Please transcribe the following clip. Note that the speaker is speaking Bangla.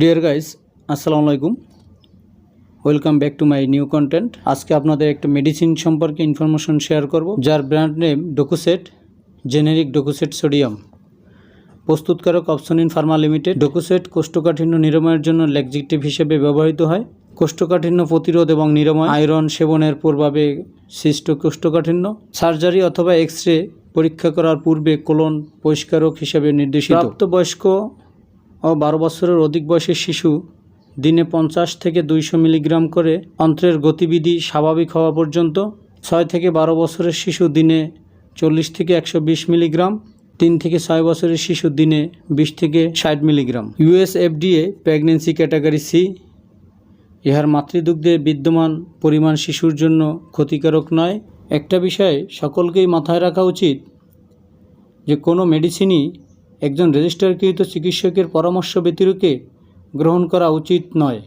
ডিয়ার গাইস আসসালামু আলাইকুম। Welcome back to my new content আজকে আপনাদের একটা মেডিসিন সম্পর্কে ইনফরমেশন শেয়ার করব, যার brand name docusate generic docusate sodium প্রস্তুতকারক অপশনিন ফার্মা লিমিটেড ডোকুসেট কোষ্ঠকাঠিন্য নিরাময়ের জন্য লেগজিকটিভ হিসেবে ব্যবহৃত হয়। কোষ্ঠকাঠিন্য প্রতিরোধ এবং নিরাময় আয়রন সেবনের প্রভাবে সৃষ্ট কোষ্ঠকাঠিন্য সার্জারি অথবা এক্স রে পরীক্ষা করার পূর্বে কোলন পরিষ্কারক হিসেবে নির্দেশিত। প্রাপ্তবয়স্ক ও বারো বছরের অধিক বয়সের শিশু দিনে পঞ্চাশ থেকে দুইশো মিলিগ্রাম করে অন্ত্রের গতিবিধি স্বাভাবিক হওয়া পর্যন্ত ছয় থেকে বারো বছরের শিশু দিনে চল্লিশ থেকে একশো বিশ মিলিগ্রাম, তিন থেকে ছয় বছরের শিশু দিনে বিশ থেকে ষাট milligram. US FDA pregnancy category C. ইহার মাতৃদুগ্ধে বিদ্যমান পরিমাণ শিশুর জন্য ক্ষতিকারক নয়। একটা বিষয় সকলকেই মাথায় রাখা উচিত যে কোনো মেডিসিনই একজন রেজিস্টারকৃত চিকিৎসকের পরামর্শ ব্যতিরেকে গ্রহণ করা উচিত নয়।